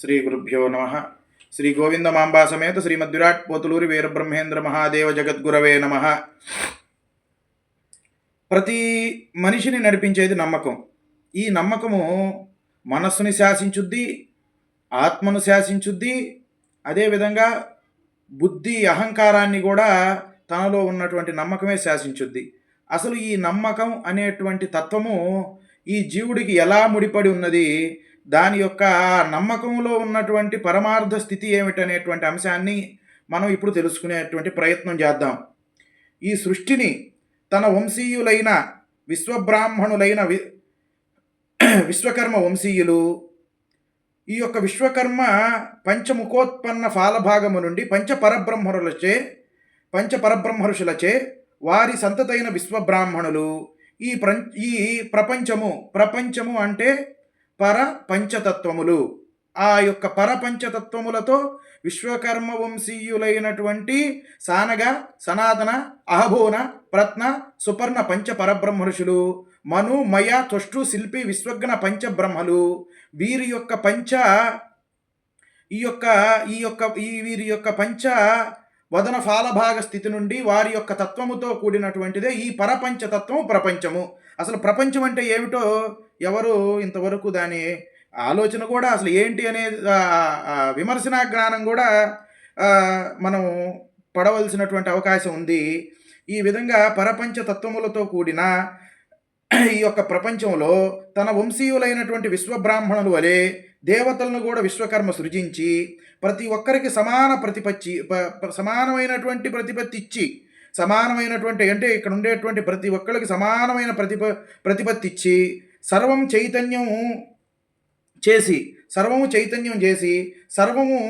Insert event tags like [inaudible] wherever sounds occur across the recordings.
శ్రీ గురుభ్యో నమ. శ్రీ గోవిందమాంబా సమేత శ్రీమద్విరాట్ పోతులూరి వీరబ్రహ్మేంద్ర మహాదేవ జగద్గురవే నమ. ప్రతి మనిషిని నడిపించేది నమ్మకం. ఈ నమ్మకము మనస్సుని శాసించుద్ది ఆత్మను శాసించుద్ది అదేవిధంగా బుద్ధి అహంకారాన్ని కూడా తనలో ఉన్నటువంటి నమ్మకమే శాసించుద్ది. అసలు ఈ నమ్మకం అనేటువంటి తత్వము ఈ జీవుడికి ఎలా ముడిపడి ఉన్నది? దాని యొక్క నమ్మకంలో ఉన్నటువంటి పరమార్థ స్థితి ఏమిటనేటువంటి అంశాన్ని మనం ఇప్పుడు తెలుసుకునేటువంటి ప్రయత్నం చేద్దాం. ఈ సృష్టిని తన వంశీయులైన విశ్వబ్రాహ్మణులైన వి [clears throat] విశ్వకర్మ వంశీయులు ఈ యొక్క విశ్వకర్మ పంచముఖోత్పన్న ఫాలభాగము నుండి పంచపరబ్రహ్మరులచే పంచపరబ్రహ్మరుషులచే వారి సంతతైన విశ్వబ్రాహ్మణులు. ఈ ప్ర ఈ ప్రపంచము ప్రపంచము అంటే పర పంచతత్వములు ఆ యొక్క పరపంచతత్వములతో విశ్వకర్మ వంశీయులైనటువంటి సానగ సనాతన అహభోన ప్రత్న సుపర్ణ పంచ పరబ్రహ్మఋషులు మను మయ తుష్టు శిల్పి విశ్వజ్ఞ పంచబ్రహ్మలు. వీరి యొక్క పంచ ఈ యొక్క ఈ యొక్క ఈ వీరి యొక్క పంచ వదన ఫాలభాగ స్థితి నుండి వారి యొక్క తత్వముతో కూడినటువంటిదే ఈ పరపంచతత్వం ప్రపంచము. అసలు ప్రపంచం అంటే ఏమిటో ఎవరు ఇంతవరకు దాని ఆలోచన కూడా అసలు ఏంటి అనే విమర్శనా జ్ఞానం కూడా మనం పడవలసినటువంటి అవకాశం ఉంది. ఈ విధంగా పరపంచ తత్వములతో కూడిన ఈ యొక్క ప్రపంచంలో తన వంశీయులైనటువంటి విశ్వబ్రాహ్మణుల వలె దేవతలను కూడా విశ్వకర్మ సృజించి ప్రతి ఒక్కరికి సమాన ప్రతిపత్తి సమానమైనటువంటి ప్రతిపత్తి ఇచ్చి సమానమైనటువంటి అంటే ఇక్కడ ఉండేటువంటి ప్రతి ఒక్కరికి సమానమైన ప్రతిప ప్రతిపత్తి ఇచ్చి సర్వం చైతన్యం చేసి సర్వము చైతన్యం చేసి సర్వము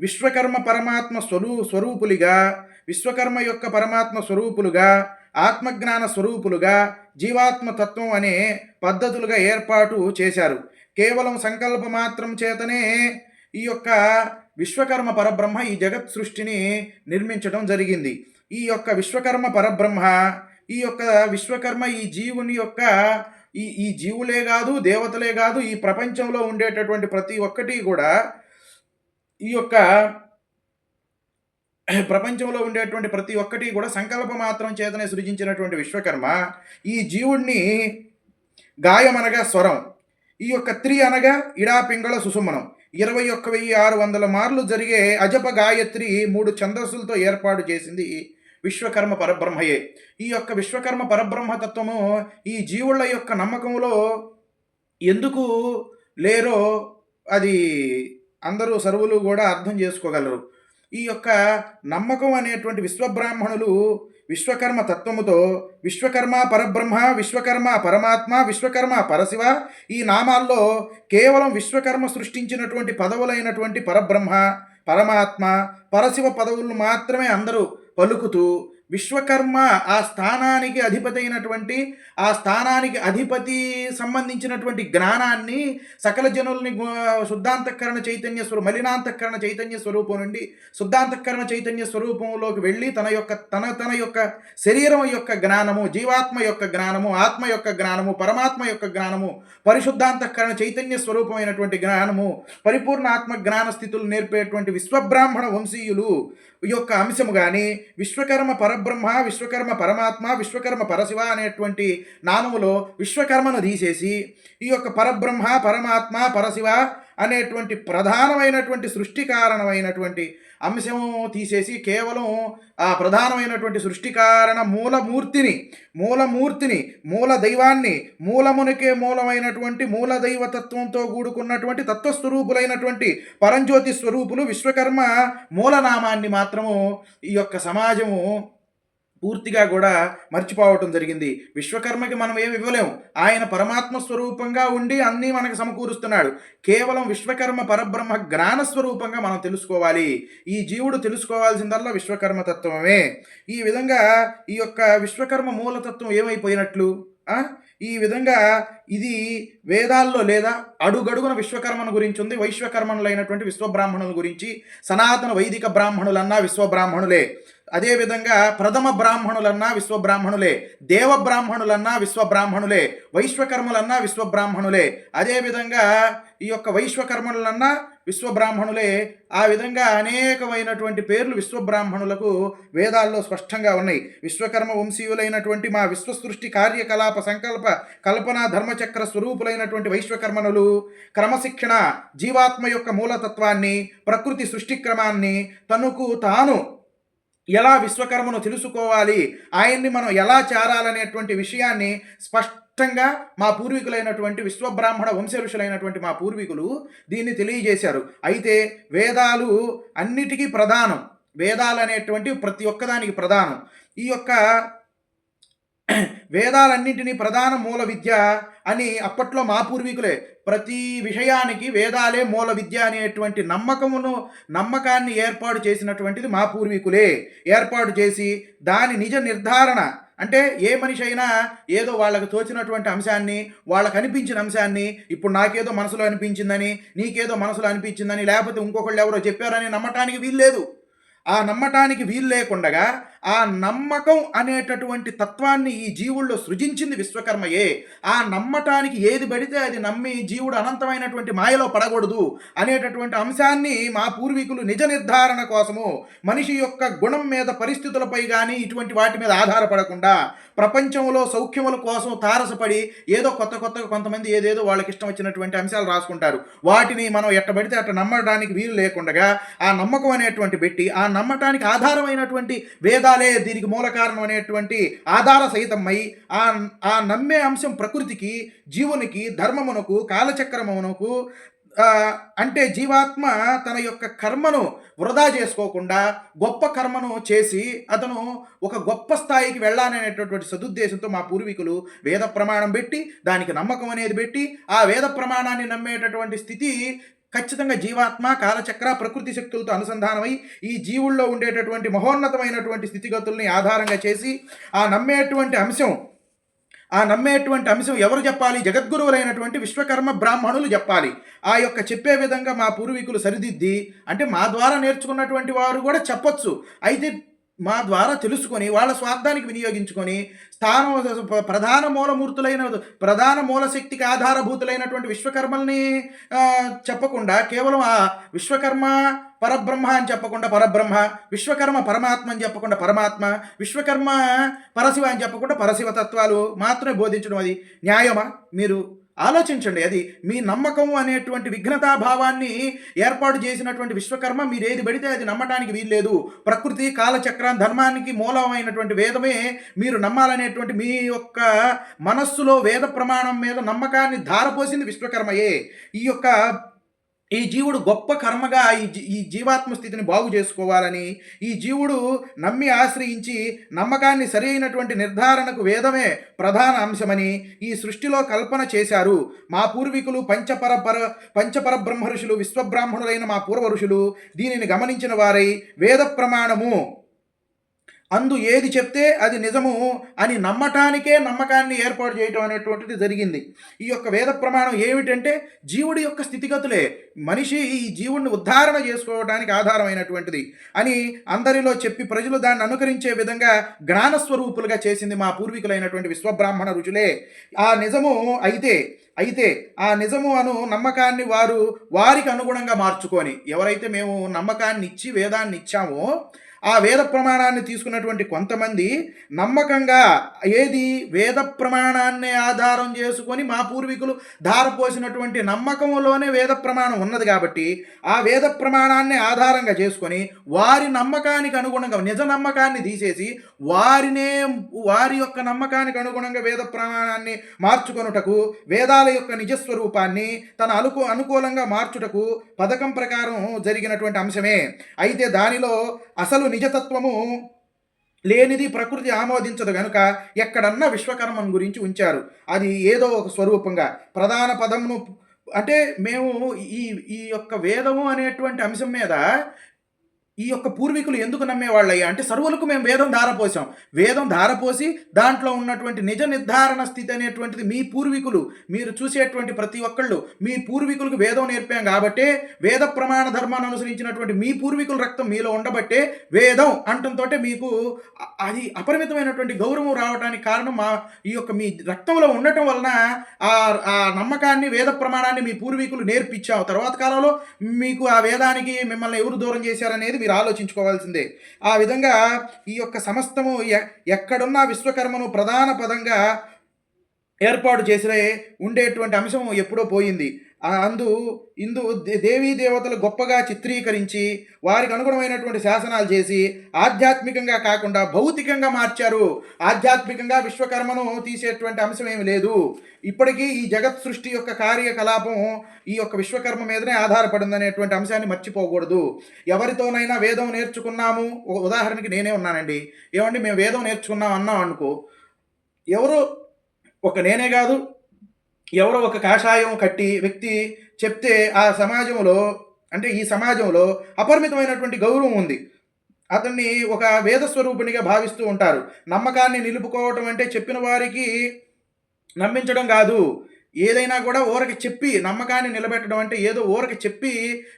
విశ్వకర్మ పరమాత్మ స్వరూ స్వరూపులుగా విశ్వకర్మ యొక్క పరమాత్మ స్వరూపులుగా ఆత్మజ్ఞాన స్వరూపులుగా జీవాత్మ తత్వం అనే పద్ధతులుగా ఏర్పాటు చేశారు. కేవలం సంకల్ప మాత్రం చేతనే ఈ యొక్క విశ్వకర్మ పరబ్రహ్మ ఈ జగత్ సృష్టిని నిర్మించడం జరిగింది. ఈ యొక్క విశ్వకర్మ పరబ్రహ్మ ఈ యొక్క విశ్వకర్మ ఈ జీవుని యొక్క ఈ ఈ జీవులే కాదు దేవతలే కాదు ఈ ప్రపంచంలో ఉండేటటువంటి ప్రతి ఒక్కటి కూడా ఈ యొక్క ప్రపంచంలో ఉండేటువంటి ప్రతి ఒక్కటి కూడా సంకల్ప మాత్రం చేతనే సృజించినటువంటి విశ్వకర్మ. ఈ జీవుణ్ణి గాయం అనగా స్వరం. ఈ యొక్క త్రి అనగా ఇడా పింగళ సుసుమనం. ఇరవై ఒక్క వెయ్యి ఆరు వందల మార్లు జరిగే అజప గాయత్రి మూడు ఛందస్సులతో ఏర్పాటు చేసింది విశ్వకర్మ పరబ్రహ్మయే. ఈ యొక్క విశ్వకర్మ పరబ్రహ్మ తత్వము ఈ జీవుల యొక్క నమ్మకంలో ఎందుకు లేరో అది అందరూ సర్వులు కూడా అర్థం చేసుకోగలరు. ఈ యొక్క నమ్మకం అనేటువంటి విశ్వబ్రాహ్మణులు విశ్వకర్మ తత్వముతో విశ్వకర్మ పరబ్రహ్మ విశ్వకర్మ పరమాత్మ విశ్వకర్మ పరశివ ఈ నామాల్లో కేవలం విశ్వకర్మ సృష్టించినటువంటి పదవులైనటువంటి పరబ్రహ్మ పరమాత్మ పరశివ పదవులను మాత్రమే అందరూ పలుకుతూ విశ్వకర్మ ఆ స్థానానికి అధిపతి అయినటువంటి ఆ స్థానానికి అధిపతి సంబంధించినటువంటి జ్ఞానాన్ని సకల జనుల్ని శుద్ధాంతఃకరణ చైతన్య స్వరూ మలినాంతఃకరణ చైతన్య స్వరూపం నుండి శుద్ధాంతఃకరణ చైతన్య స్వరూపంలోకి వెళ్ళి తన యొక్క తన తన యొక్క శరీరం యొక్క జ్ఞానము జీవాత్మ యొక్క జ్ఞానము ఆత్మ యొక్క జ్ఞానము పరమాత్మ యొక్క జ్ఞానము పరిశుద్ధాంతఃకరణ చైతన్య స్వరూపమైనటువంటి జ్ఞానము పరిపూర్ణ ఆత్మ జ్ఞాన స్థితులు నేర్పేటువంటి విశ్వబ్రాహ్మణ వంశీయులు యొక్క అంశము కానీ విశ్వకర్మ పర పరబ్రహ్మ విశ్వకర్మ పరమాత్మ విశ్వకర్మ పరశివ అనేటువంటి నామములో విశ్వకర్మను తీసేసి ఈ యొక్క పరబ్రహ్మ పరమాత్మ పరశివ అనేటువంటి ప్రధానమైనటువంటి సృష్టి కారణమైనటువంటి అంశము తీసేసి కేవలం ఆ ప్రధానమైనటువంటి సృష్టి కారణ మూలమూర్తిని మూలమూర్తిని మూల దైవాన్ని మూలమునికే మూలమైనటువంటి మూల దైవతత్వంతో కూడుకున్నటువంటి తత్వస్వరూపులైనటువంటి పరంజ్యోతి స్వరూపులు విశ్వకర్మ మూలనామాన్ని మాత్రము ఈ యొక్క సమాజము పూర్తిగా కూడా మర్చిపోవటం జరిగింది. విశ్వకర్మకి మనం ఏమి ఇవ్వలేము. ఆయన పరమాత్మ స్వరూపంగా ఉండి అన్నీ మనకు సమకూరుస్తున్నాడు. కేవలం విశ్వకర్మ పరబ్రహ్మ జ్ఞాన స్వరూపంగా మనం తెలుసుకోవాలి. ఈ జీవుడు తెలుసుకోవాల్సిందల్లా విశ్వకర్మ తత్వమే. ఈ విధంగా ఈ యొక్క విశ్వకర్మ మూలతత్వం ఏమైపోయినట్లు? ఈ విధంగా ఇది వేదాల్లో లేదా అడుగడుగున విశ్వకర్మను గురించి ఉంది వైశ్వకర్మణులైనటువంటి విశ్వబ్రాహ్మణుల గురించి సనాతన వైదిక బ్రాహ్మణులన్నా విశ్వబ్రాహ్మణులే. అదేవిధంగా ప్రథమ బ్రాహ్మణులన్నా విశ్వబ్రాహ్మణులే దేవ బ్రాహ్మణులన్నా విశ్వబ్రాహ్మణులే వైశ్వకర్మలన్నా విశ్వబ్రాహ్మణులే. అదేవిధంగా ఈ యొక్క వైశ్వకర్మలన్నా విశ్వబ్రాహ్మణులే. ఆ విధంగా అనేకమైనటువంటి పేర్లు విశ్వబ్రాహ్మణులకు వేదాల్లో స్పష్టంగా ఉన్నాయి. విశ్వకర్మ వంశీయులైనటువంటి మా విశ్వసృష్టి కార్యకలాప సంకల్ప కల్పన ధర్మచక్ర స్వరూపులైనటువంటి వైశ్వకర్మణులు క్రమశిక్షణ జీవాత్మ యొక్క మూలతత్వాన్ని ప్రకృతి సృష్టి క్రమాన్ని తనకు తాను ఎలా విశ్వకర్మను తెలుసుకోవాలి? ఆయన్ని మనం ఎలా చేరాలనేటువంటి విషయాన్ని స్పష్టంగా మా పూర్వీకులైనటువంటి విశ్వబ్రాహ్మణ వంశఋషులైనటువంటి మా పూర్వీకులు దీన్ని తెలియజేశారు. అయితే వేదాలు అన్నిటికీ ప్రధానం. వేదాలు అనేటువంటి ప్రతి ఒక్కదానికి ప్రధానం. ఈ యొక్క వేదాలన్నింటినీ ప్రధాన మూల విద్య అని అప్పట్లో మా పూర్వీకులే. ప్రతి విషయానికి వేదాలే మూల విద్య అనేటువంటి నమ్మకమును నమ్మకాన్ని ఏర్పాటు చేసినటువంటిది మా పూర్వీకులే. ఏర్పాటు చేసి దాని నిజ నిర్ధారణ అంటే ఏ మనిషి అయినా ఏదో వాళ్ళకు తోచినటువంటి అంశాన్ని వాళ్ళకు అనిపించిన అంశాన్ని ఇప్పుడు నాకేదో మనసులో అనిపించిందని నీకేదో మనసులో అనిపించిందని లేకపోతే ఇంకొకళ్ళు ఎవరో చెప్పారని నమ్మటానికి వీల్లేదు. ఆ నమ్మటానికి వీలు లేకుండగా ఆ నమ్మకం అనేటటువంటి తత్వాన్ని ఈ జీవుల్లో సృజించింది విశ్వకర్మయే. ఆ నమ్మటానికి ఏది పడితే అది నమ్మి జీవుడు అనంతమైనటువంటి మాయలో పడకూడదు అనేటటువంటి అంశాన్ని మా పూర్వీకులు నిజ నిర్ధారణ కోసము మనిషి యొక్క గుణం మీద పరిస్థితులపై కానీ ఇటువంటి వాటి మీద ఆధారపడకుండా ప్రపంచంలో సౌఖ్యముల కోసం తారసపడి ఏదో కొత్త కొత్తగా కొంతమంది ఏదేదో వాళ్ళకి ఇష్టం వచ్చినటువంటి అంశాలు రాసుకుంటారు. వాటిని మనం ఎట్టబడితే అట్ట నమ్మడానికి వీలు లేకుండగా ఆ నమ్మకం అనేటువంటి పెట్టి ఆ నమ్మటానికి ఆధారమైనటువంటి వేద వేదాలే దీనికి మూల కారణం అనేటువంటి ఆధార సహితమై ఆ ఆ నమ్మే అంశం ప్రకృతికి జీవునికి ధర్మమునకు కాలచక్రమునకు అంటే జీవాత్మ తన యొక్క కర్మను వృధా చేసుకోకుండా గొప్ప కర్మను చేసి అతను ఒక గొప్ప స్థాయికి వెళ్ళాలనేటటువంటి సదుద్దేశంతో మా పూర్వీకులు వేద ప్రమాణం పెట్టి దానికి నమ్మకం అనేది పెట్టి ఆ వేద ప్రమాణాన్ని నమ్మేటటువంటి స్థితి ఖచ్చితంగా జీవాత్మ కాలచక్ర ప్రకృతి శక్తులతో అనుసంధానమై ఈ జీవుల్లో ఉండేటటువంటి మహోన్నతమైనటువంటి స్థితిగతుల్ని ఆధారంగా చేసి ఆ నమ్మేటువంటి అంశం ఆ నమ్మేటువంటి అంశం ఎవరు చెప్పాలి? జగద్గురువులైనటువంటి విశ్వకర్మ బ్రాహ్మణులు చెప్పాలి. ఆ యొక్క చెప్పే విధంగా మా పూర్వీకులు సరిదిద్ది అంటే మా ద్వారా నేర్చుకున్నటువంటి వారు కూడా చెప్పొచ్చు. అయితే మా ద్వారా తెలుసుకొని వాళ్ళ స్వార్థానికి వినియోగించుకొని స్థానం ప్రధాన మూలమూర్తులైన ప్రధాన మూలశక్తికి ఆధారభూతులైనటువంటి విశ్వకర్మల్ని చెప్పకుండా కేవలం ఆ విశ్వకర్మ పరబ్రహ్మ అని చెప్పకుండా పరబ్రహ్మ విశ్వకర్మ పరమాత్మ అని చెప్పకుండా పరమాత్మ విశ్వకర్మ పరశివ అని చెప్పకుండా పరశివ తత్వాలు మాత్రమే బోధించడం అది న్యాయమా? మీరు ఆలోచించండి. అది మీ నమ్మకం అనేటువంటి విఘ్నతాభావాన్ని ఏర్పాటు చేసినటువంటి విశ్వకర్మ మీరు ఏది పడితే అది నమ్మటానికి వీల్లేదు. ప్రకృతి కాలచక్రం ధర్మానికి మూలమైనటువంటి వేదమే మీరు నమ్మాలనేటువంటి మీ యొక్క మనస్సులో వేద ప్రమాణం మీద నమ్మకాన్ని ధారపోసింది విశ్వకర్మయే. ఈ యొక్క ఈ జీవుడు గొప్ప కర్మగా ఈ జీ- ఈ జీవాత్మ స్థితిని బాగు చేసుకోవాలని ఈ జీవుడు నమ్మి ఆశ్రయించి నమ్మకాన్ని సరైనటువంటి నిర్ధారణకు వేదమే ప్రధాన అంశమని ఈ సృష్టిలో కల్పన చేశారు. మా పూర్వీకులు పంచపర పర పంచపర బ్రహ్మ ఋషులు విశ్వబ్రాహ్మణులైన మా పూర్వ ఋషులు దీనిని గమనించిన వారై వేద ప్రమాణము అందు ఏది చెప్తే అది నిజము అని నమ్మటానికే నమ్మకాన్ని ఏర్పాటు చేయటం అనేటువంటిది జరిగింది. ఈ యొక్క వేద ప్రమాణం ఏమిటంటే జీవుడి యొక్క స్థితిగతులే మనిషి ఈ జీవుడిని ఉద్ధారణ చేసుకోవడానికి ఆధారమైనటువంటిది అని అందరిలో చెప్పి ప్రజలు దాన్ని అనుకరించే విధంగా జ్ఞానస్వరూపులుగా చేసింది మా పూర్వీకులైనటువంటి విశ్వబ్రాహ్మణ రుచులే ఆ నిజము అయితే అయితే ఆ నిజము అను నమ్మకాన్ని వారు వారికి అనుగుణంగా మార్చుకొని ఎవరైతే మేము నమ్మకాన్ని ఇచ్చి వేదాన్ని ఇచ్చామో ఆ వేద ప్రమాణాన్ని తీసుకున్నటువంటి కొంతమంది నమ్మకంగా ఏది వేద ప్రమాణాన్ని ఆధారం చేసుకొని మా పూర్వీకులు ధారపోసినటువంటి నమ్మకంలోనే వేద ప్రమాణం ఉన్నది కాబట్టి ఆ వేద ప్రమాణాన్ని ఆధారంగా చేసుకొని వారి నమ్మకానికి అనుగుణంగా నిజ నమ్మకాన్ని తీసేసి వారినే వారి యొక్క నమ్మకానికి అనుగుణంగా వేద ప్రమాణాన్ని మార్చుకొనుటకు వేదాల యొక్క నిజస్వరూపాన్ని తన అనుకూ అనుకూలంగా మార్చుటకు పథకం ప్రకారం జరిగినటువంటి అంశమే. అయితే దానిలో అసలు నిజతత్వము లేనిది ప్రకృతి ఆమోదించదు గనుక ఎక్కడన్నా విశ్వకర్మం గురించి ఉంచారు. అది ఏదో ఒక స్వరూపంగా ప్రధాన పదమును అంటే మేము ఈ ఈ యొక్క వేదము అనేటువంటి అంశం మీద ఈ యొక్క పూర్వీకులు ఎందుకు నమ్మేవాళ్ళయ్యా? అంటే సర్వులకు మేము వేదం ధారపోసాం. వేదం ధారపోసి దాంట్లో ఉన్నటువంటి నిజ నిర్ధారణ స్థితి అనేటువంటిది మీ పూర్వీకులు మీరు చూసేటువంటి ప్రతి ఒక్కళ్ళు మీ పూర్వీకులకు వేదం నేర్పాం కాబట్టే వేద ప్రమాణ ధర్మాన్ని అనుసరించినటువంటి మీ పూర్వీకుల రక్తం మీలో ఉండబట్టే వేదం అంటంతో మీకు అది అపరిమితమైనటువంటి గౌరవం రావడానికి కారణం మా ఈ యొక్క మీ రక్తంలో ఉండటం వలన ఆ ఆ నమ్మకాన్ని వేద ప్రమాణాన్ని మీ పూర్వీకులు నేర్పించావు. తర్వాత కాలంలో మీకు ఆ వేదానికి మిమ్మల్ని ఎవరు దూరం చేశారనేది మీరు ఆలోచించుకోవాల్సిందే. ఆ విధంగా ఈ యొక్క సమస్తము ఎ- ఎక్కడున్నా విశ్వకర్మను ప్రధాన పదంగా ఏర్పాటు చేసిన ఉండేటువంటి అంశం ఎప్పుడో పోయింది. అందు ఇందు దేవీ దేవతలు గొప్పగా చిత్రీకరించి వారికి అనుగుణమైనటువంటి శాసనాలు చేసి ఆధ్యాత్మికంగా కాకుండా భౌతికంగా మార్చారు. ఆధ్యాత్మికంగా విశ్వకర్మను తీసేటువంటి అంశం ఏమి లేదు. ఇప్పటికీ ఈ జగత్ సృష్టి యొక్క కార్యకలాపం ఈ యొక్క విశ్వకర్మ మీదనే ఆధారపడిందనేటువంటి అంశాన్ని మర్చిపోకూడదు. ఎవరితోనైనా వేదం నేర్చుకున్నాము. ఉదాహరణకి నేనే ఉన్నానండి. ఏమండి మేము వేదం నేర్చుకున్నాం అన్నాం అనుకో. ఎవరు ఒక నేనే కాదు ఎవరో ఒక కాషాయం కట్టి వ్యక్తి చెప్తే ఆ సమాజంలో అంటే ఈ సమాజంలో అపరిమితమైనటువంటి గౌరవం ఉంది. అతన్ని ఒక వేద స్వరూపిణిగా భావిస్తూ ఉంటారు. నమ్మకాన్ని నిలుపుకోవటం అంటే చెప్పిన వారికి నమ్మించడం కాదు. ఏదైనా కూడా ఊరకి చెప్పి నమ్మకాన్ని నిలబెట్టడం అంటే ఏదో ఊరకి చెప్పి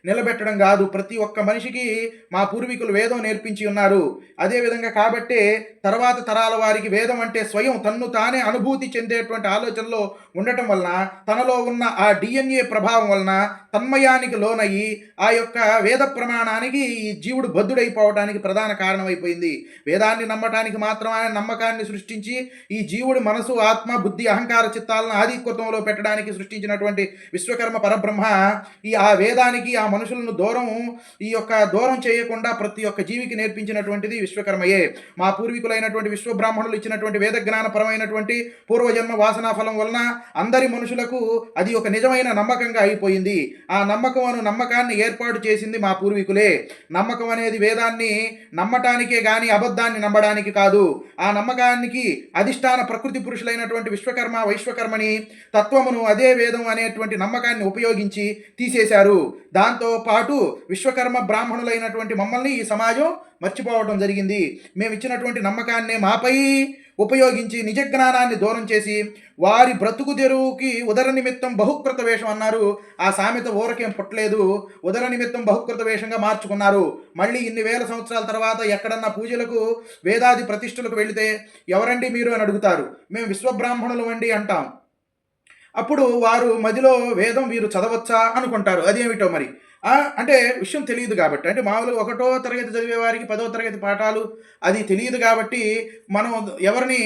నిలబెట్టడం కాదు. ప్రతి ఒక్క మనిషికి మా పూర్వీకులు వేదం నేర్పించి ఉన్నారు. అదేవిధంగా కాబట్టే తర్వాత తరాల వారికి వేదం అంటే స్వయం తన్ను తానే అనుభూతి చెందేటువంటి ఆలోచనలో ఉండటం వలన తనలో ఉన్న ఆ డిఎన్ఏ ప్రభావం వలన తన్మయానికి లోనయ్యి ఆ యొక్క వేద ప్రమాణానికి ఈ జీవుడు బద్ధుడైపోవడానికి ప్రధాన కారణమైపోయింది. వేదాన్ని నమ్మటానికి మాత్రమే నమ్మకాన్ని సృష్టించి ఈ జీవుడి మనసు ఆత్మ బుద్ధి అహంకార చిత్తాలను ఆధిక్యతంలో పెట్టడానికి సృష్టించినటువంటి విశ్వకర్మ పరబ్రహ్మ ఈ ఆ వేదానికి ఆ మనుషులను దూరం ఈ యొక్క దూరం చేయకుండా ప్రతి ఒక్క జీవికి నేర్పించినటువంటిది విశ్వకర్మయే. మా పూర్వీకులైనటువంటి విశ్వబ్రాహ్మణులు ఇచ్చినటువంటి వేద జ్ఞానపరమైనటువంటి పూర్వజన్మ వాసనా ఫలం వలన అందరి మనుషులకు అది ఒక నిజమైన నమ్మకంగా అయిపోయింది. ఆ నమ్మకం అను నమ్మకాన్ని ఏర్పాటు చేసింది మా పూర్వీకులే. నమ్మకం అనేది వేదాన్ని నమ్మటానికే కానీ అబద్ధాన్ని నమ్మడానికి కాదు. ఆ నమ్మకానికి అధిష్టాన ప్రకృతి పురుషులైనటువంటి విశ్వకర్మ వైశ్వకర్మని తత్వమును అదే వేదం అనేటువంటి నమ్మకాన్ని ఉపయోగించి తీసేశారు. దాంతో పాటు విశ్వకర్మ బ్రాహ్మణులైనటువంటి మమ్మల్ని ఈ సమాజం మర్చిపోవడం జరిగింది. మేము ఇచ్చినటువంటి నమ్మకాన్నే మాపై ఉపయోగించి నిజ జ్ఞానాన్ని దూరం చేసి వారి బ్రతుకు తెరువుకి ఉదర నిమిత్తం బహుకృత వేషం అన్నారు. ఆ సామెత ఊరకేం పుట్టలేదు. ఉదర నిమిత్తం బహుకృత వేషంగా మార్చుకున్నారు. మళ్ళీ ఇన్ని వేల సంవత్సరాల తర్వాత ఎక్కడన్నా పూజలకు వేదాది ప్రతిష్ఠలకు వెళితే ఎవరండి మీరు అని అడుగుతారు. మేము విశ్వబ్రాహ్మణులు అండి అంటాం. అప్పుడు వారు మదిలో వేదం వీరు చదవచ్చా అనుకుంటారు. అదేమిటో మరి? అంటే విషయం తెలియదు కాబట్టి. అంటే మామూలుగా ఒకటో తరగతి చదివే వారికి పదో తరగతి పాఠాలు అది తెలియదు కాబట్టి మనం ఎవరిని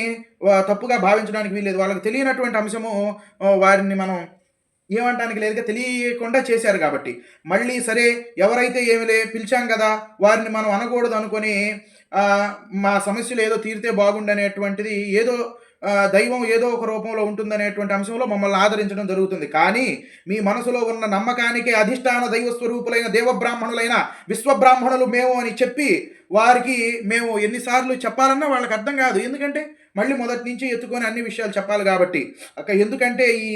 తప్పుగా భావించడానికి వీల్లేదు. వాళ్ళకి తెలియనటువంటి అంశము వారిని మనం ఏమంటానికి లేదుగా తెలియకుండా చేశారు కాబట్టి. మళ్ళీ సరే ఎవరైతే ఏమిలే పిలిచాం కదా వారిని మనం అనకూడదు అనుకొని మా సమస్యలు ఏదో తీరితే బాగుండనేటువంటిది ఏదో దైవం ఏదో ఒక రూపంలో ఉంటుందనేటువంటి అంశంలో మమ్మల్ని ఆదరించడం జరుగుతుంది. కానీ మీ మనసులో ఉన్న నమ్మకానికి అధిష్టాన దైవ స్వరూపులైన దేవబ్రాహ్మణులైన విశ్వబ్రాహ్మణులు మేము అని చెప్పి వారికి మేము ఎన్నిసార్లు చెప్పాలన్నా వాళ్ళకి అర్థం కాదు. ఎందుకంటే మళ్ళీ మొదటి నుంచి ఎత్తుకొని అన్ని విషయాలు చెప్పాలి కాబట్టి. అక్క ఎందుకంటే ఈ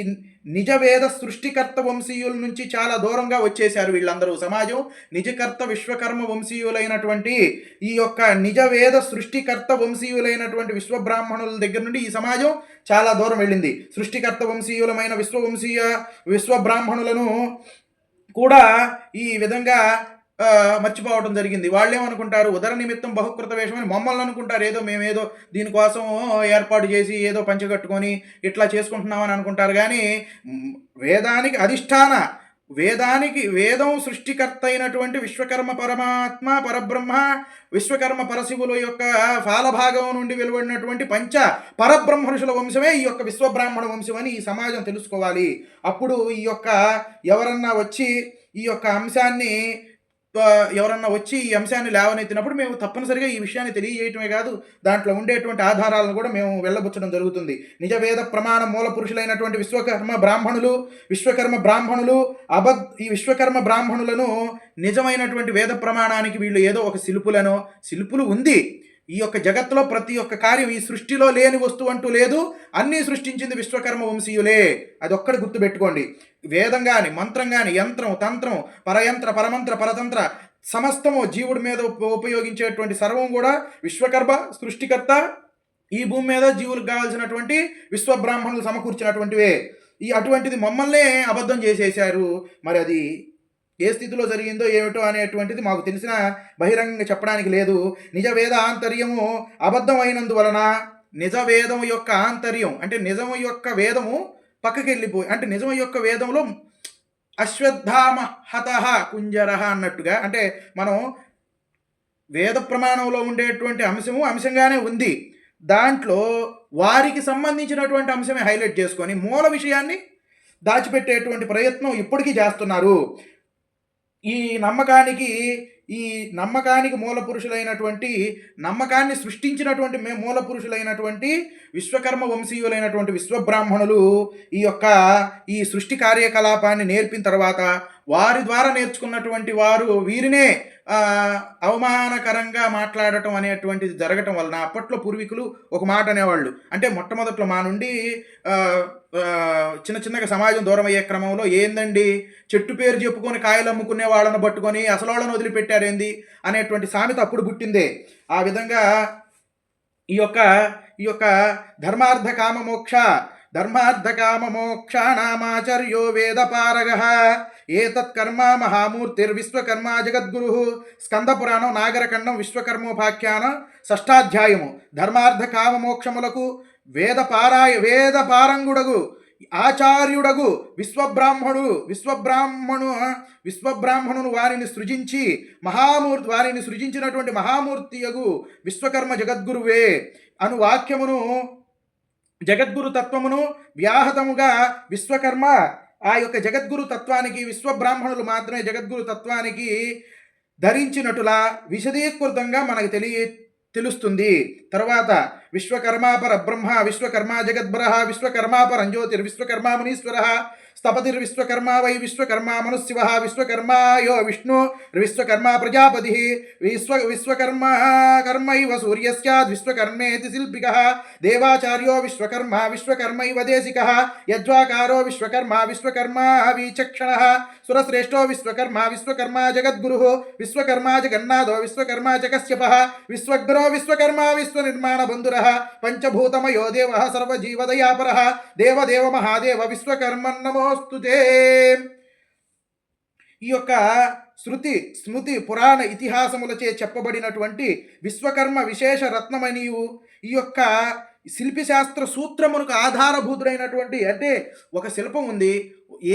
నిజవేద సృష్టికర్త వంశీయుల నుంచి చాలా దూరంగా వచ్చేశారు వీళ్ళందరూ. సమాజం నిజకర్త విశ్వకర్మ వంశీయులైనటువంటి ఈ యొక్క నిజవేద సృష్టికర్త వంశీయులైనటువంటి విశ్వబ్రాహ్మణుల దగ్గర నుండి ఈ సమాజం చాలా దూరం వెళ్ళింది. సృష్టికర్త వంశీయులమైన విశ్వవంశీయ విశ్వబ్రాహ్మణులను కూడా ఈ విధంగా మర్చిపోవడం జరిగింది. వాళ్ళు ఏమనుకుంటారు ఉదర నిమిత్తం బహుకృత వేషమని మమ్మల్ని అనుకుంటారు. ఏదో మేమేదో దీనికోసం ఏర్పాటు చేసి ఏదో పంచగట్టుకొని ఇట్లా చేసుకుంటున్నామని అనుకుంటారు. కానీ వేదానికి అధిష్టాన వేదానికి వేదం సృష్టికర్త అయినటువంటి విశ్వకర్మ పరమాత్మ పరబ్రహ్మ విశ్వకర్మ పరశివుల యొక్క ఫాలభాగం నుండి వెలువడినటువంటి పంచ పరబ్రహ్మరుషుల వంశమే ఈ యొక్క విశ్వబ్రాహ్మణ వంశం అని ఈ సమాజం తెలుసుకోవాలి. అప్పుడు ఈ యొక్క ఎవరన్నా వచ్చి ఈ యొక్క అంశాన్ని ఎవరన్నా వచ్చి ఈ అంశాన్ని లేవనెత్తినప్పుడు మేము తప్పనిసరిగా ఈ విషయాన్ని తెలియజేయటమే కాదు దాంట్లో ఉండేటువంటి ఆధారాలను కూడా మేము వెళ్ళబుచ్చడం జరుగుతుంది. నిజవేద ప్రమాణ మూల పురుషులైనటువంటి విశ్వకర్మ బ్రాహ్మణులు విశ్వకర్మ బ్రాహ్మణులు అబద్ ఈ విశ్వకర్మ బ్రాహ్మణులను నిజమైనటువంటి వేద ప్రమాణానికి వీళ్ళు ఏదో ఒక శిల్పులను శిల్పులు ఉంది. ఈ యొక్క జగత్తులో ప్రతి ఒక్క కార్యం ఈ సృష్టిలో లేని వస్తువు అంటూ లేదు. అన్నీ సృష్టించింది విశ్వకర్మ వంశీయులే. అది ఒక్కటి గుర్తుపెట్టుకోండి. వేదం కానీ మంత్రం కానీ యంత్రం తంత్రం పరయంత్ర పరమంత్ర పరతంత్ర సమస్తము జీవుడి మీద ఉపయోగించేటువంటి సర్వం కూడా విశ్వకర్మ సృష్టికర్త ఈ భూమి మీద జీవులకు కావాల్సినటువంటి విశ్వబ్రాహ్మణులు సమకూర్చినటువంటివే. ఈ అటువంటిది మమ్మల్నే అబద్ధం చేసేశారు. మరి అది ఏ స్థితిలో జరిగిందో ఏమిటో అనేటువంటిది మాకు తెలిసిన బహిరంగంగా చెప్పడానికి లేదు. నిజ వేద ఆంతర్యము అబద్ధం అయినందువలన నిజ వేదం యొక్క ఆంతర్యం అంటే నిజం యొక్క వేదము పక్కకి వెళ్ళిపోయి అంటే నిజం యొక్క వేదంలో అశ్వత్థామ హతః కుంజరహ అన్నట్టుగా అంటే మనం వేద ప్రమాణంలో ఉండేటువంటి అంశము అంశంగానే ఉంది. దాంట్లో వారికి సంబంధించినటువంటి అంశమే హైలైట్ చేసుకొని మూల విషయాన్ని దాచిపెట్టేటువంటి ప్రయత్నం ఇప్పటికీ చేస్తున్నారు. ఈ నమ్మకానికి ఈ నమ్మకానికి మూల పురుషులైనటువంటి నమ్మకాన్ని సృష్టించినటువంటి మే మూల పురుషులైనటువంటి విశ్వకర్మ వంశీయులైనటువంటి విశ్వబ్రాహ్మణులు ఈ యొక్క ఈ సృష్టి కార్యకలాపాన్ని నేర్పిన తర్వాత వారి ద్వారా నేర్చుకున్నటువంటి వారు వీరినే అవమానకరంగా మాట్లాడటం అనేటువంటిది జరగటం వలన అప్పట్లో పూర్వీకులు ఒక మాట అనేవాళ్ళు. అంటే మొట్టమొదట్లో మా నుండి చిన్న చిన్నగా సమాజం దూరం అయ్యే క్రమంలో ఏందండి? చెట్టు పేరు చెప్పుకొని కాయలు అమ్ముకునే వాళ్ళని పట్టుకొని అసలు వాళ్ళని వదిలిపెట్టారేంది? అనేటువంటి సామెత అప్పుడు పుట్టిందే. ఆ విధంగా ఈ యొక్క ఈ యొక్క ధర్మార్థ కామ మోక్ష ధర్మార్థ వేదపారగ. ఏతత్ కర్మ మహామూర్తిర్విశ్వకర్మ జగద్గురు. స్కందపురాణం నాగరఖండం విశ్వకర్మోపాఖ్యాన షష్టాధ్యాయము. ధర్మార్థ వేదపారాయ వేదపారంగుడగు ఆచార్యుడగు విశ్వబ్రాహ్మణు విశ్వబ్రాహ్మణు విశ్వబ్రాహ్మణును వారిని సృజించి మహామూర్తి వారిని సృజించినటువంటి మహామూర్తియగు విశ్వకర్మ జగద్గురువే. అను వాక్యమును జగద్గురు తత్వమును వ్యాహతముగా విశ్వకర్మ ఆ యొక్క జగద్గురు తత్వానికి విశ్వబ్రాహ్మణులు మాత్రమే జగద్గురు తత్వానికి ధరించినట్టులా విశదీకృతంగా మనకు తెలియ తెలుస్తుంది. తర్వాత విశ్వకర్మాపర బ్రహ్మ విశ్వకర్మ జగద్బ్రహ విశ్వకర్మాపరం జ్యోతిర్ విశ్వకర్మ మునీశ్వర స్థపతిర్విశ్వకర్మ వై విశ్వకర్మ మనుశివ విశ్వకర్మ యో విష్ణు విశ్వకర్మ ప్రజాపతి విశ్వ విశ్వకర్మ కర్మైవ సూర్యస్యాద్ విశ్వకర్మేతి శిల్పిక దేవాచార్యో విశ్వకర్మ విశ్వకర్మైవ దేశిక యజ్వాకారో విశ్వకర్మ విశ్వకర్మ వీచక్షణ సురశ్రేష్టో విశ్వకర్మ విశ్వకర్మ జగద్గురు విశ్వకర్మ జగన్నాథో విశ్వకర్మ చ విశ్వగ్రో విశ్వకర్మ విశ్వనిర్మాణ బంధుర పంచభూతమయో దేవ సర్వజీవదయాపర దేవదేవ మహాదేవ విశ్వకర్మన్నమోస్తుతే ఈ యొక్క శృతి స్మృతి పురాణ ఇతిహాసములచే చెప్పబడినటువంటి విశ్వకర్మ విశేష రత్నమనియు ఈ యొక్క శిల్పిశాస్త్ర సూత్రమునకు ఆధారభూతుడైనటువంటి అంటే ఒక శిల్పం ఉంది.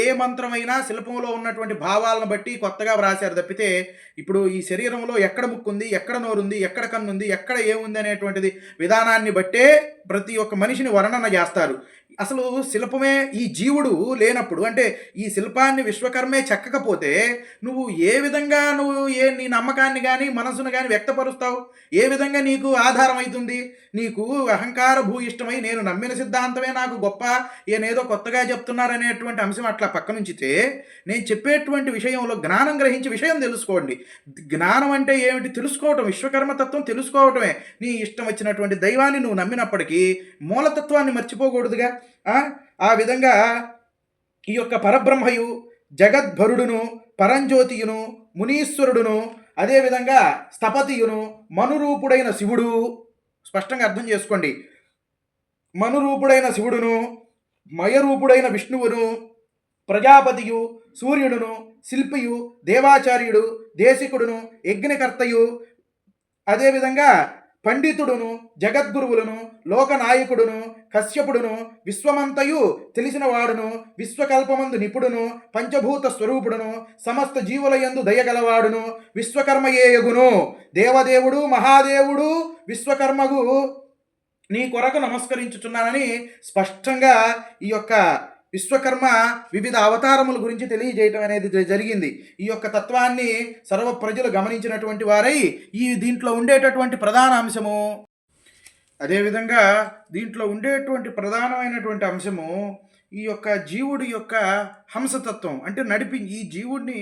ఏ మంత్రమైనా శిల్పంలో ఉన్నటువంటి భావాలను బట్టి కొత్తగా వ్రాశారు తప్పితే ఇప్పుడు ఈ శరీరంలో ఎక్కడ ముక్కుంది ఎక్కడ నోరుంది ఎక్కడ కన్నుంది ఎక్కడ ఏముంది అనేటువంటిది విధానాన్ని బట్టే ప్రతి ఒక్క మనిషిని వర్ణన చేస్తారు. అసలు శిల్పమే ఈ జీవుడు లేనప్పుడు అంటే ఈ శిల్పాన్ని విశ్వకర్మే చెక్కకపోతే నువ్వు ఏ విధంగా నువ్వు ఏ నీ నమ్మకాన్ని కానీ మనసును కానీ వ్యక్తపరుస్తావు? ఏ విధంగా నీకు ఆధారం అవుతుంది నీకు అహంకార భూయిష్టమై నేను నమ్మిన సిద్ధాంతమే నాకు గొప్ప. ఏనేదో కొత్తగా చెప్తున్నారనేటువంటి అంశం అట్లా పక్కనుంచితే నేను చెప్పేటువంటి విషయంలో జ్ఞానం గ్రహించి విషయం తెలుసుకోండి. జ్ఞానం అంటే ఏమిటి? తెలుసుకోవటం విశ్వకర్మతత్వం తెలుసుకోవటమే. నీ ఇష్టం వచ్చినటువంటి దైవాన్ని నువ్వు నమ్మినప్పటికీ మూలతత్వాన్ని మర్చిపోకూడదుగా. ఆ? విధంగా ఈ యొక్క పరబ్రహ్మయు జగద్భరుడును పరంజ్యోతియును మునీశ్వరుడును అదేవిధంగా స్థపతియును మనురూపుడైన శివుడు స్పష్టంగా అర్థం చేసుకోండి మనురూపుడైన శివుడును మయరూపుడైన విష్ణువును ప్రజాపతియు సూర్యుడును శిల్పియు దేవాచార్యుడు దేశికుడును యజ్ఞకర్తయు అదేవిధంగా పండితుడును జగద్గురువులను లోకనాయకుడును కశ్యపుడును విశ్వమంతయు తెలిసిన వాడును విశ్వకల్పమందు నిపుడును పంచభూత స్వరూపుడును సమస్త జీవులయందు దయగలవాడును విశ్వకర్మయేయగును దేవదేవుడు మహాదేవుడు విశ్వకర్మగు నీ కొరకు నమస్కరించుచున్నానని స్పష్టంగా ఈ యొక్క విశ్వకర్మ వివిధ అవతారముల గురించి తెలియజేయటం అనేది జరిగింది. ఈ యొక్క తత్వాన్ని సర్వ ప్రజలు గమనించినటువంటి వారై ఈ దీంట్లో ఉండేటటువంటి ప్రధాన అంశము. అదేవిధంగా దీంట్లో ఉండేటువంటి ప్రధానమైనటువంటి అంశము ఈ యొక్క జీవుడి యొక్క హంసతత్వం. అంటే నడిపి ఈ జీవుడిని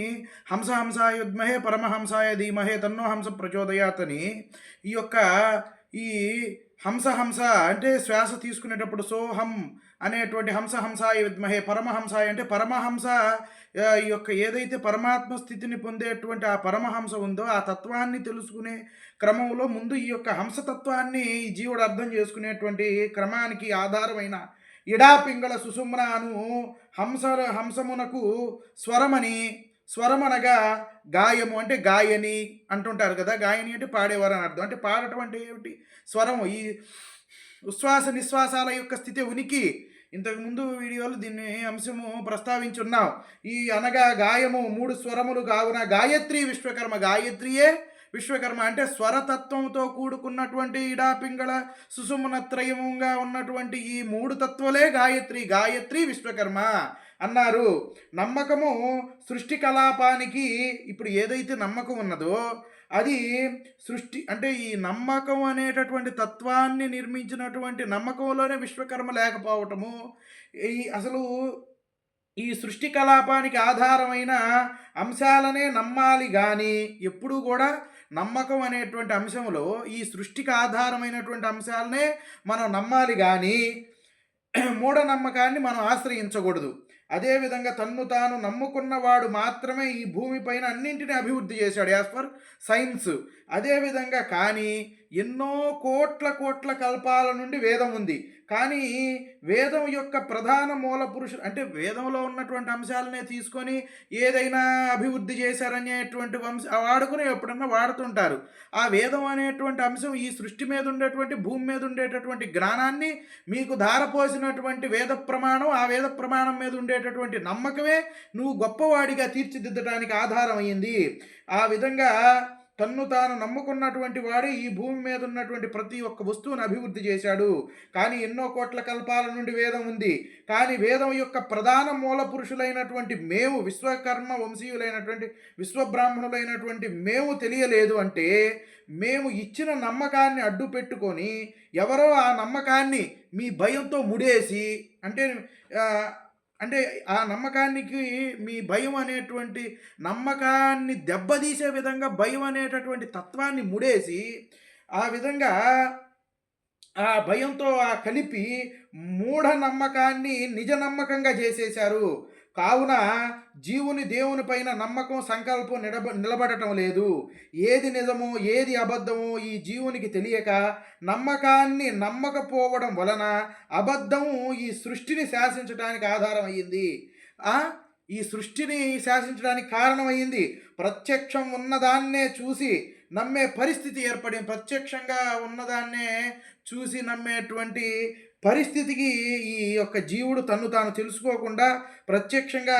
హంస హంసాయుద్మహే పరమహంసాయ ధీమహే తన్నో హంస ప్రచోదయాతని ఈ యొక్క ఈ హంస హంస అంటే శ్వాస తీసుకునేటప్పుడు సోహం అనేటువంటి హంసహంసాయ విద్మహే పరమహంసాయ అంటే పరమహంస ఈ యొక్క ఏదైతే పరమాత్మ స్థితిని పొందేటువంటి ఆ పరమహంస ఉందో ఆ తత్వాన్ని తెలుసుకునే క్రమంలో ముందు ఈ యొక్క హంసతత్వాన్ని ఈ జీవుడు అర్థం చేసుకునేటువంటి క్రమానికి ఆధారమైన ఇడాపింగళ సుసుమ్రాను హంస హంసమునకు స్వరమని స్వరమనగా గాయము అంటే గాయని అంటుంటారు కదా గాయని అంటే పాడేవారు అని అర్థం. అంటే పాడటం అంటే ఏమిటి? స్వరము. ఈ ఉశ్వాస నిశ్వాసాల యొక్క స్థితి ఉనికి ఇంతకుముందు వీడియోలు దీన్ని అంశము ప్రస్తావించున్నాం? ఈ అనగా గాయము మూడు స్వరములు కావున గాయత్రి విశ్వకర్మ గాయత్రియే. విశ్వకర్మ అంటే స్వరతత్వంతో కూడుకున్నటువంటి ఇడాపింగళ సుసుమనత్రయముగా ఉన్నటువంటి ఈ మూడు తత్వలే గాయత్రి గాయత్రి విశ్వకర్మ అన్నారు. నమ్మకము సృష్టి కలాపానికి ఇప్పుడు ఏదైతే నమ్మకం ఉన్నదో అది సృష్టి అంటే ఈ నమ్మకం అనేటటువంటి తత్వాన్ని నిర్మించినటువంటి నమ్మకంలోనే విశ్వకర్మ లేకపోవటము. ఈ అసలు ఈ సృష్టి కలాపానికి ఆధారమైన అంశాలనే నమ్మాలి కానీ ఎప్పుడూ కూడా నమ్మకం అనేటువంటి అంశంలో ఈ సృష్టికి ఆధారమైనటువంటి అంశాలనే మనం నమ్మాలి కానీ మూఢనమ్మకాన్ని మనం ఆశ్రయించకూడదు. అదేవిధంగా తన్ను తాను నమ్ముకున్నవాడు మాత్రమే ఈ భూమిపైన అన్నింటినీ అభివృద్ధి చేశాడు యాజ్ ఫర్ సైన్స్ అదేవిధంగా కానీ ఎన్నో కోట్ల కోట్ల కల్పాల నుండి వేదం ఉంది. కానీ వేదం యొక్క ప్రధాన మూల పురుషుడు అంటే వేదంలో ఉన్నటువంటి అంశాలనే తీసుకొని ఏదైనా అభివృద్ధి చేశారనేటువంటి వంశ వాడుకుని ఎప్పుడన్నా వాడుతుంటారు. ఆ వేదం అనేటువంటి అంశం ఈ సృష్టి మీద ఉండేటువంటి భూమి మీద ఉండేటటువంటి జ్ఞానాన్ని మీకు ధారపోసినటువంటి వేద ప్రమాణం ఆ వేద ప్రమాణం మీద ఉండేటటువంటి నమ్మకమే నువ్వు గొప్పవాడిగా తీర్చిదిద్దడానికి ఆధారమైంది ఆ విధంగా తన్ను తాను నమ్ముకున్నటువంటి వాడే ఈ భూమి మీద ఉన్నటువంటి ప్రతి ఒక్క వస్తువును అభివృద్ధి చేశాడు. కానీ ఎన్నో కోట్ల కల్పాల నుండి వేదం ఉంది. కానీ వేదం యొక్క ప్రధాన మూల పురుషులైనటువంటి మేము విశ్వకర్మ వంశీయులైనటువంటి విశ్వబ్రాహ్మణులైనటువంటి మేము తెలియలేదు అంటే మేము ఇచ్చిన నమ్మకాన్ని అడ్డు పెట్టుకొని ఎవరో ఆ నమ్మకాన్ని మీ భయంతో ముడేసి అంటే అంటే ఆ నమ్మకానికి మీ భయం అనేటువంటి నమ్మకాన్ని దెబ్బతీసే విధంగా భయం అనేటటువంటి తత్వాన్ని ముడేసి ఆ విధంగా ఆ భయంతో ఆ కలిపి మూఢ నమ్మకాన్ని నిజ నమ్మకంగా చేసేశారు. కావున జీవుని దేవుని పైన నమ్మకం సంకల్పం నిలబ నిలబడటం లేదు. ఏది నిజమో ఏది అబద్ధమో ఈ జీవునికి తెలియక నమ్మకాన్ని నమ్మకపోవడం వలన అబద్ధము ఈ సృష్టిని శాసించడానికి ఆధారం అయ్యింది. ఈ సృష్టిని శాసించడానికి కారణమైంది ప్రత్యక్షం ఉన్నదాన్నే చూసి నమ్మే పరిస్థితి ఏర్పడింది. ప్రత్యక్షంగా ఉన్నదాన్నే చూసి నమ్మేటువంటి పరిస్థితికి ఈ యొక్క జీవుడు తన్ను తాను తెలుసుకోకుండా ప్రత్యక్షంగా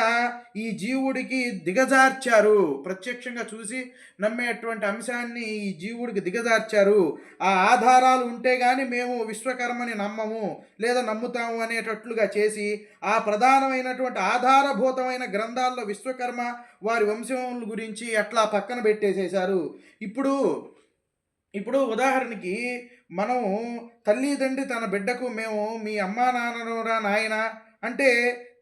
ఈ జీవుడికి దిగజార్చారు. ప్రత్యక్షంగా చూసి నమ్మేటువంటి అంశాన్ని ఈ జీవుడికి దిగజార్చారు. ఆ ఆధారాలు ఉంటే కానీ మేము విశ్వకర్మని నమ్మము లేదా నమ్ముతాము అనేటట్లుగా చేసి ఆ ప్రధానమైనటువంటి ఆధారభూతమైన గ్రంథాల్లో విశ్వకర్మ వారి వంశం గురించి అట్లా పక్కన పెట్టేసేశారు. ఇప్పుడు ఇప్పుడు ఉదాహరణకి మనం తల్లిదండ్రి తన బిడ్డకు మేము మీ అమ్మా నాన్నరా నాయన అంటే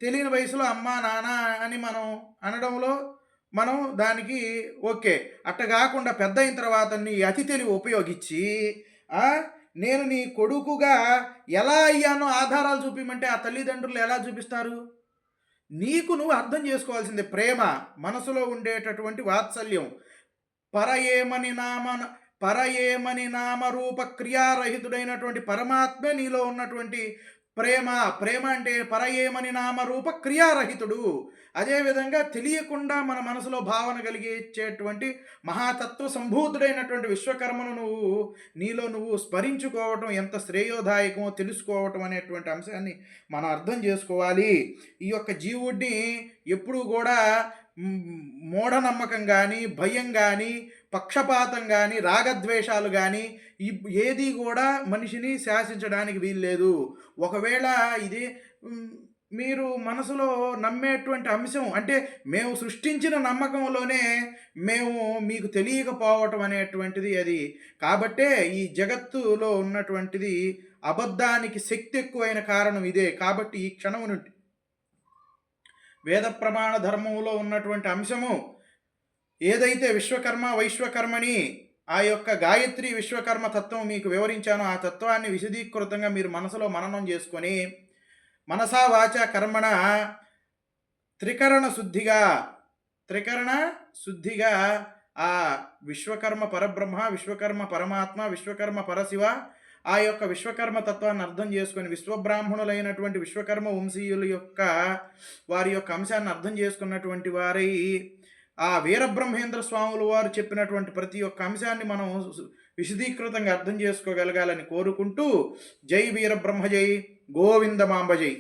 తెలియని వయసులో అమ్మా నాన్న అని మనం అనడంలో మనం దానికి ఓకే. అట్ట కాకుండా పెద్ద అయిన తర్వాత నీ అతి తెలివి ఉపయోగించి నేను నీ కొడుకుగా ఎలా అయ్యానో ఆధారాలు చూపించమంటే ఆ తల్లిదండ్రులు ఎలా చూపిస్తారు? నీకు నువ్వు అర్థం చేసుకోవాల్సిందే ప్రేమ మనసులో ఉండేటటువంటి వాత్సల్యం. పర ఏమని నామన పరయేమని నామరూప క్రియారహితుడైనటువంటి పరమాత్మే నీలో ఉన్నటువంటి ప్రేమ. ప్రేమ అంటే పరయేమని నామరూప క్రియారహితుడు. అదేవిధంగా తెలియకుండా మన మనసులో భావన కలిగించేటువంటి మహాతత్వ సంభూతుడైనటువంటి విశ్వకర్మను నువ్వు నీలో నువ్వు స్మరించుకోవటం ఎంత శ్రేయోదాయకమో తెలుసుకోవటం అనేటువంటి అంశాన్ని మనం అర్థం చేసుకోవాలి. ఈ యొక్క జీవుడిని ఎప్పుడూ కూడా మూఢనమ్మకం కానీ భయం కానీ పక్షపాతం కానీ రాగద్వేషాలు కానీ ఏది కూడా మనిషిని శాసించడానికి వీల్లేదు. ఒకవేళ ఇది మీరు మనసులో నమ్మేటువంటి అంశం అంటే మేము సృష్టించిన నమ్మకంలోనే మేము మీకు తెలియకపోవటం అనేటువంటిది అది. కాబట్టే ఈ జగత్తులో ఉన్నటువంటిది అబద్ధానికి శక్తి ఎక్కువైన కారణం ఇదే. కాబట్టి ఈ క్షణం నుండి వేద ప్రమాణ ధర్మంలో ఉన్నటువంటి అంశము ఏదైతే విశ్వకర్మ వైశ్వకర్మని ఆ యొక్క గాయత్రి విశ్వకర్మ తత్వం మీకు వివరించానో ఆ తత్వాన్ని విశదీకృతంగా మీరు మనసులో మననం చేసుకొని మనసా వాచ కర్మణ త్రికరణ శుద్ధిగా త్రికరణ శుద్ధిగా ఆ విశ్వకర్మ పరబ్రహ్మ విశ్వకర్మ పరమాత్మ విశ్వకర్మ పరశివ ఆ యొక్క విశ్వకర్మ తత్వాన్ని అర్థం చేసుకొని విశ్వబ్రాహ్మణులైనటువంటి విశ్వకర్మ వంశీయుల యొక్క వారి యొక్క అంశాన్ని అర్థం చేసుకున్నటువంటి వారై ఆ వీరబ్రహ్మేంద్ర స్వాములు వారు చెప్పినటువంటి ప్రతి ఒక్క అంశాన్ని మనం విశదీకృతంగా అర్థం చేసుకోగలగాలని కోరుకుంటూ జై వీరబ్రహ్మ జై గోవిందమాంబ జై.